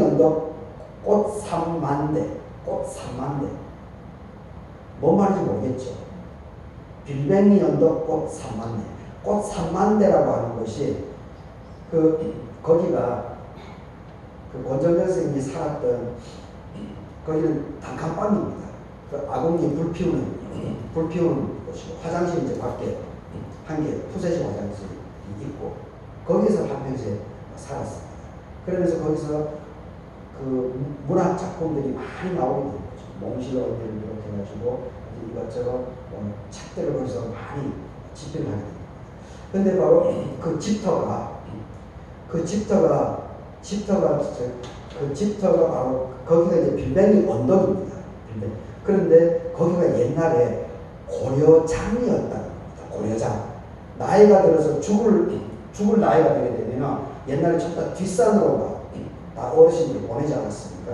언덕 꽃 3만 대, 꽃 3만 대. 뭔 말인지 모르겠죠. 언덕 꽃 3만 대. 꽃 3만 대라고 하는 것이 그 거기가 그 권정현 선생님이 살았던 거기는 단칸방입니다. 그 아궁이 불 피우는 불 피우는 곳이고 화장실 이제 밖에 한 개 푸세식 화장실이 있고 거기서 한평생 살았습니다. 그러면서 거기서 그 문학 작품들이 많이 나오게 된 거죠. 몽실 언니를 비롯해가지고 이것저것 뭐 책들을 거기서 많이 집필을 하게 됩니다. 근데 바로 그 집터가 그 집터가 집터가 그 집터가 바로 거기가 이제 빌뱅이 언덕입니다. 빌뱅. 그런데 거기가 옛날에 고려장이었다는 겁니다. 고려장. 나이가 들어서 죽을 죽을 나이가 되게 되면 옛날에 전부 뒷산으로 다 어르신들 보내지 않았습니까?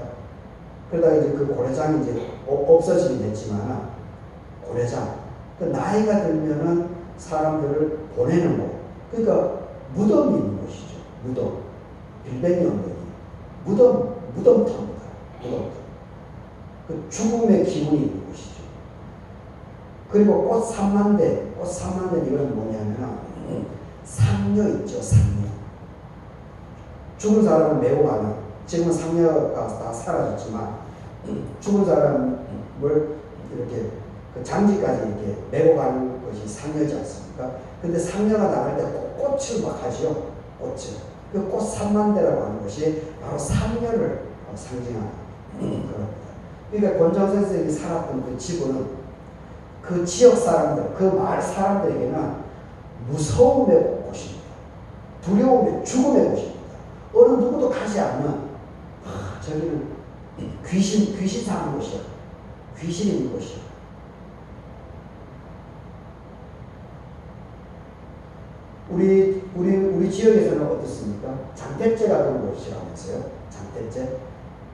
그러다가 이제 그 고려장이 이제 없어지게 됐지만 고려장. 그 나이가 들면은 사람들을 보내는 곳. 그러니까 무덤이 있는 곳이죠. 무덤. 빌뱅이. 무덤, 무덤터입니다. 무덤터. 그 죽음의 기운이 있는 곳이죠. 그리고 꽃 3만대, 꽃 3만대 이건 뭐냐면 상녀 있죠, 상녀. 죽은 사람은 매우 많아. 지금은 상녀가 다 사라졌지만 죽은 사람을 이렇게 그 장지까지 이렇게 메고 가는 것이 상녀지 않습니까? 근데 상녀가 나갈 때 꽃을 막 하죠. 꽃을. 그 꽃 3만 대라고 하는 것이 바로 상녀를 상징하는 그겁니다. 그러니까 권정 선생님이 살았던 그 집은 그 지역 사람들, 그 마을 사람들에게는 무서움의 곳입니다. 두려움의 죽음의 곳입니다. 어느 누구도 가지 않는 아, 저기는 귀신 귀신 사는 곳이야. 귀신 있는 곳이야. 우리 우리 우리 지역에서는 어떻습니까? 장대째 같은 곳이라면서요. 장대째.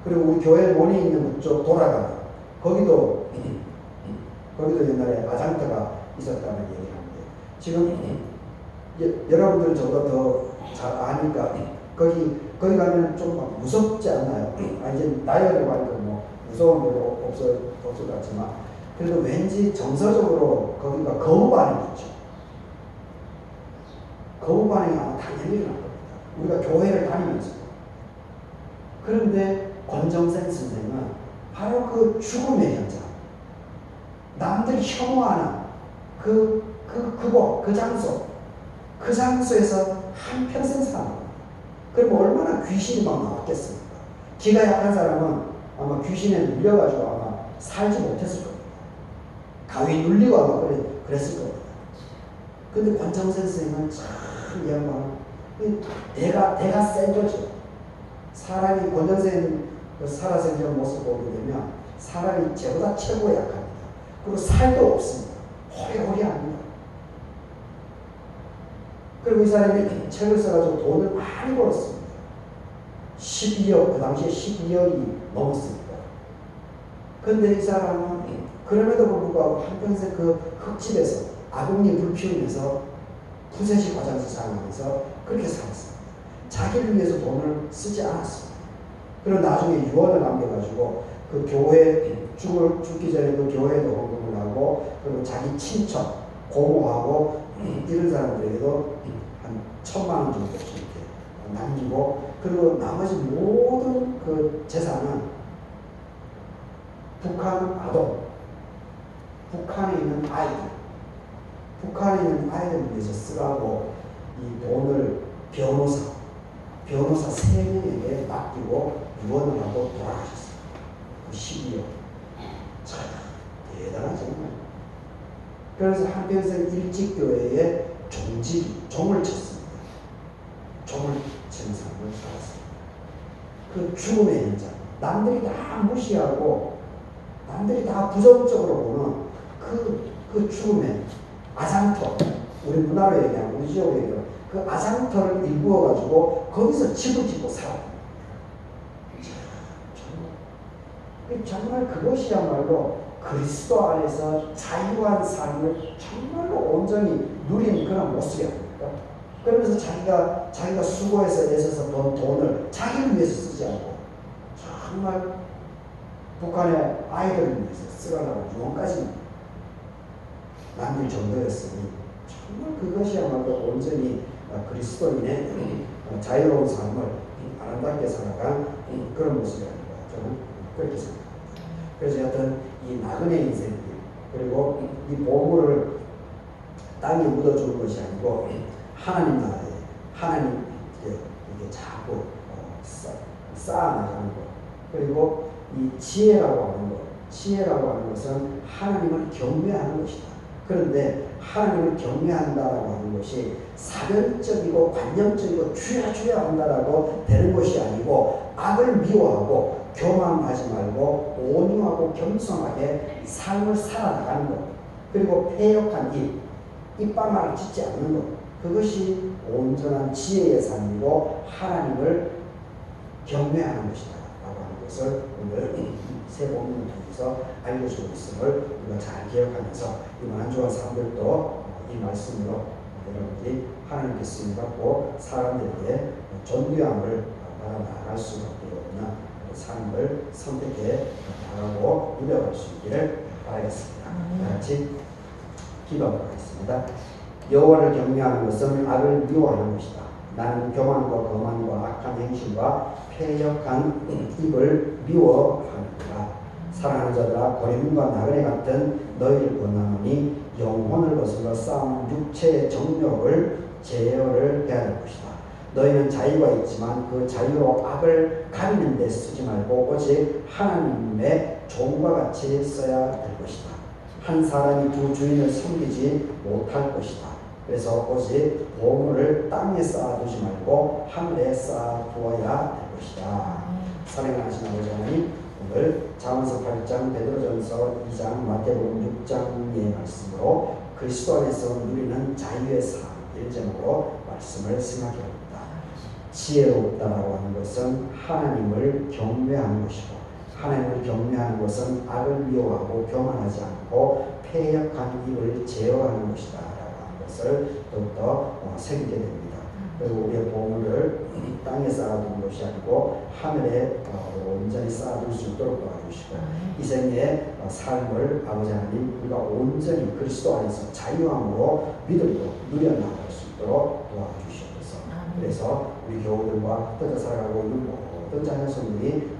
그리고 우리 교회 모이 있는 그쪽 돌아가는 거기도 거기도 옛날에 아장터가 있었다는 얘기를 하는데 지금 예, 여러분들은 저보다 더 잘 아니까 거기 거기 가면 좀 무섭지 않나요? 아 이제 나이가 하니까 뭐 무서운 별로 없어 없을 것 같지만 그래도 왠지 정서적으로 거기가 거부 반응이 있죠. 거부 반응이 아마 당연히 일어날 겁니다. 우리가 교회를 다니면서 그런데 권정생 선생은 바로 그 죽음의 현장, 남들 혐오하는 그, 그, 그곳, 그 장소, 그 장소에서 한평생 살아갑니다. 그러면 얼마나 귀신이 막 나왔겠습니까? 기가 약한 사람은 아마 귀신에 눌려가지고 아마 살지 못했을 겁니다. 가위 눌리고 아마 그래, 그랬을 겁니다. 근데 권정생 선생은 참 양반, 내가, 내가 센 거죠. 사람이 권정생 그 살아생전 모습 보게 되면 사람이 죄보다 최고 약합니다. 그리고 살도 없습니다. 호리호리합니다. 그리고 이 사람이 책을 써가지고 돈을 많이 벌었습니다. 12억, 그 당시에 12억이 넘었습니다. 근데 이 사람은 그럼에도 불구하고 한평생 그 흙집에서 아궁이 불 피우면서 푸세식 화장실 사용하면서 그렇게 살았습니다. 자기를 위해서 돈을 쓰지 않았습니다. 그리고 나중에 유언을 남겨가지고 그 교회 죽을 죽기 전에 그 교회도 헌금을 하고 그리고 자기 친척 고모하고 이런 사람들에게도 한 천만 원 정도씩 이렇게 남기고 그리고 나머지 모든 그 재산은 북한 아동, 북한에 있는 아이들, 북한에 있는 아이들을 위해서 쓰라고 이 돈을 변호사, 변호사 세 명에게 맡기고 유언을 하고 돌아가셨어요. 그 12억. 참 대단하죠. 그래서 한평생 일찍교회에 종직, 종을 쳤습니다. 종을 치는 삶을 살았습니다. 그 죽음의 현장. 남들이 다 무시하고 남들이 다 부정적으로 보는 그, 그 죽음의 아상터. 우리 문화로 얘기하면, 우리 지역으로 얘기하면 그 아상터를 일구어가지고 거기서 집을 짓고 살아요. 정말 그것이야말로 그리스도 안에서 자유한 삶을 정말로 온전히 누린 그런 모습이 아닙니까? 그러면서 자기가 자기가 수고해서 애써서 번 돈을 자기를 위해서 쓰지 않고 정말 북한의 아이들을 위해서 쓰라고 유언까지 남길 정도였으니 정말 그것이야말로 온전히 어, 그리스도인의 어, 자유로운 삶을 아름답게 살아간 그런 모습이 아닌가 저는 그렇게 생각합니다. 그래서 여하튼 이 나그네 인생 그리고 이 보물을 땅에 묻어주는 것이 아니고 하나님 나라에 하나님 이렇게, 이렇게 자꾸 어, 쌓, 쌓아나가는 것 그리고 이 지혜라고 하는 것 지혜라고 하는 것은 하나님을 경외하는 것이다. 그런데 하나님을 경외한다라고 하는 것이 사변적이고 관념적이고 주야 주야 한다라고 되는 것이 아니고 악을 미워하고 교만하지 말고 온유하고 겸손하게 삶을 살아나가는 것. 그리고 패역한 입 입방아를 짓지 않는 것. 그것이 온전한 지혜의 삶이고 하나님을 경외하는 것이다 라고 하는 것을 오늘 세 본문을 통해서 알려주고 있음을 우리가 잘 기억하면서 이 만주한 사람들도 이 말씀으로 여러분들이 하나님께 쓰임 받고 사람들에게 존귀함을 받아 나아갈 수밖에 없는 삶을 선택해 나가고 누려갈 수 있기를 바라겠습니다. 다 같이 기도하도록 하겠습니다. 여호와를 경외하는 것은 악을 미워하는 것이다. 나는 교만과 거만과 악한 행실과 패역한 입을 미워하노라. 사랑하는 자들아 고림과 나그네 같은 너희를 권하노니 영혼을 거슬러 싸우는 육체의 정욕을 제어를 해야 할 것이다. 너희는 자유가 있지만 그 자유로 악을 가리는 데 쓰지 말고 오직 하나님의 종과 같이 써야 될 것이다. 한 사람이 두 주인을 섬기지 못할 것이다. 그래서 오직 보물을 땅에 쌓아두지 말고 하늘에 쌓아두어야 될 것이다. 사랑하신 아버지 하나님 오늘 자문서 8장 베드로전서 2장 마태복음 6장의 말씀으로 그리스도 안에서 누리는 자유의 삶 1점으로 말씀을 생각해 봅니다. 지혜롭다라고 하는 것은 하나님을 경외하는 것이고 하나님을 경외하는 것은 악을 미워하고 교만하지 않고 패역한 입을 제어하는 것이다 라고 하는 것을 더욱더 어, 새기게 됩니다. 그리고 우리의 쌓아 것이 아니고 하늘에 어, 온전히 쌓아둘 수 있도록 도와주시고 이 생의 어, 삶을 아버지 하나님 우리가 온전히 그리스도 안에서 자유함으로 믿음으로 누려나갈 수 있도록 도와주시옵소서. 그래서 우리 교우들과 흩어져 살아가고 있는 모든 자녀손들이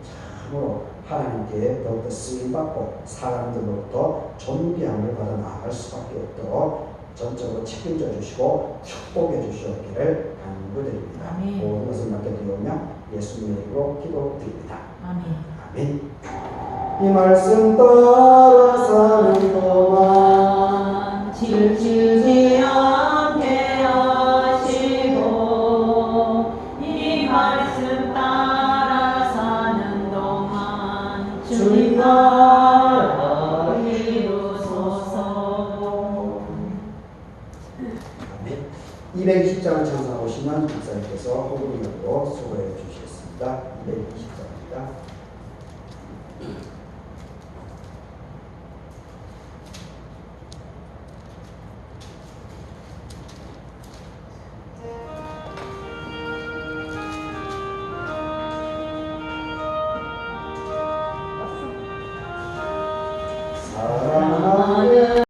참으로 하나님께 더욱더 쓰임받고 사람들로부터 존귀함을 받아 나아갈 수밖에 없도록 전적으로 책임져 주시고 축복해 주시옵기를 간구드립니다. 모든 것을 맡겨드리오며 예수님의 이름으로 기도드립니다. 아멘. 아멘. 이 말씀 따라 사는 동안 지치지 않게 하시고 이 말씀 따라 사는 동안 주님 나라 이루소서 아멘. 220장을 찬송하시면 목사님께서 호흡으로 수고해 주시겠 da mente.